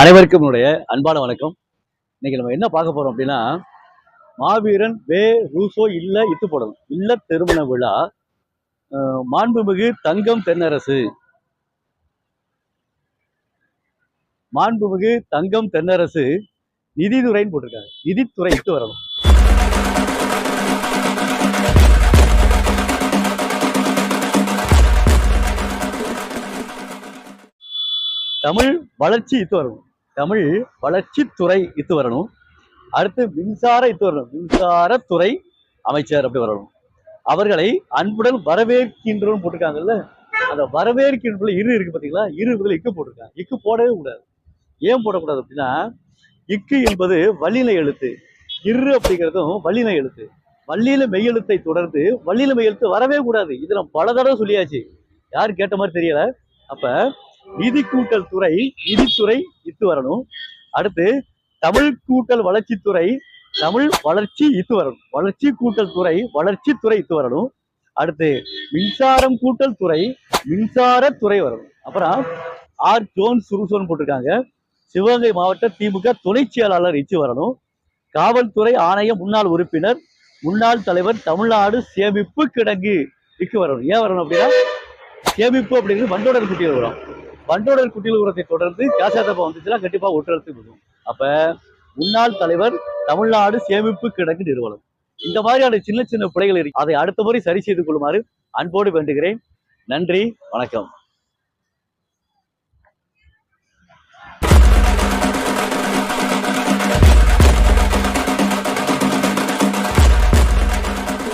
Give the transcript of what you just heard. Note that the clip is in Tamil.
அனைவருக்கும் என்னுடைய அன்பான வணக்கம். இன்னைக்கு நம்ம என்ன பார்க்க போறோம் அப்படின்னா மாவீரன் வே ரூசோ இல்ல இத்து போடணும் இல்ல திருமண விழா மாண்புமிகு தங்கம் தென்னரசு. மாண்புமிகு தங்கம் தென்னரசு நிதித்துறைன்னு போட்டிருக்காங்க நிதித்துறை இட்டு வரணும். தமிழ் வளர்ச்சி இத்து வரணும். தமிழ் வளர்ச்சித்துறை இத்து வரணும். அடுத்து மின்சார இத்து வரணும். மின்சாரத்துறை அமைச்சர் அப்படி வரணும். அவர்களை அன்புடன் வரவேற்கின்றோம் போட்டிருக்காங்கல்ல? அந்த வரவேற்கின்ற இரு இருக்கு பார்த்தீங்களா இரு பதில் இக்கு போட்டிருக்காங்க. இக்கு போடவே கூடாது. ஏன் போடக்கூடாது அப்படின்னா இக்கு என்பது வல்லின எழுத்து. இரு அப்படிங்கிறதும் வல்லின எழுத்து. வள்ளியில மெய்யெழுத்தை தொடர்ந்து வள்ளியில மெய்யெழுத்து வரவே கூடாது. இது நம்ம பல தடவை சொல்லியாச்சு. யாரு கேட்ட மாதிரி தெரியல. அப்ப நிதி கூட்டல் துறை நிதித்துறை இத்து வரணும். அடுத்து தமிழ் கூட்டல் வளர்ச்சித்துறை தமிழ் வளர்ச்சி இத்து வரணும். வளர்ச்சி கூட்டல் துறை வளர்ச்சித்துறை இத்து வரணும். அடுத்து மின்சாரம் கூட்டல் துறை மின்சார துறை வரணும். அப்புறம் ஆர். ஜோன் சுருசோன் போட்டிருக்காங்க. சிவகங்கை மாவட்ட திமுக துணை செயலாளர் இச்சு வரணும். காவல்துறை ஆணைய முன்னாள் உறுப்பினர் முன்னாள் தலைவர் தமிழ்நாடு சேமிப்பு கிடங்கு இக்கு வரணும். ஏன் வரணும் அப்படின்னா சேமிப்பு அப்படிங்கிறது வண்டோடர் குட்டியில் வரும். பண்டோடர் குட்டியில் உரத்தை தொடர்ந்து காசாத்தப்பா வந்துச்சுன்னா கண்டிப்பா ஒட்டுறதுக்கு வரும் அப்ப முன்னாள் தலைவர் தமிழ்நாடு சேமிப்பு கிடங்கு நிறுவனம். இந்த மாதிரியான சின்ன சின்ன பிள்ளைகள் இருக்கு. அதை அடுத்த முறை சரி செய்து கொள்ளுமாறு அன்போடு வேண்டுகிறேன். நன்றி வணக்கம்.